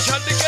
Shut the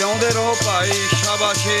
যাঁদেরও পাই সাবাসে।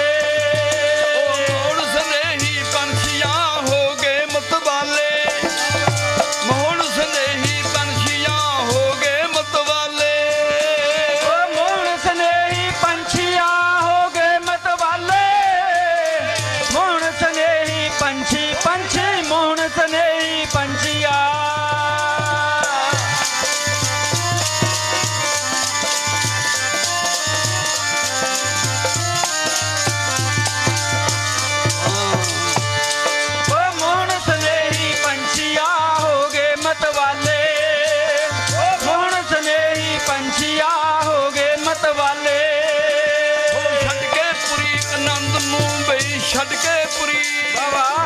ਛੱਡ ਕੇ ਪੁਰੀ। ਬਾਬਾ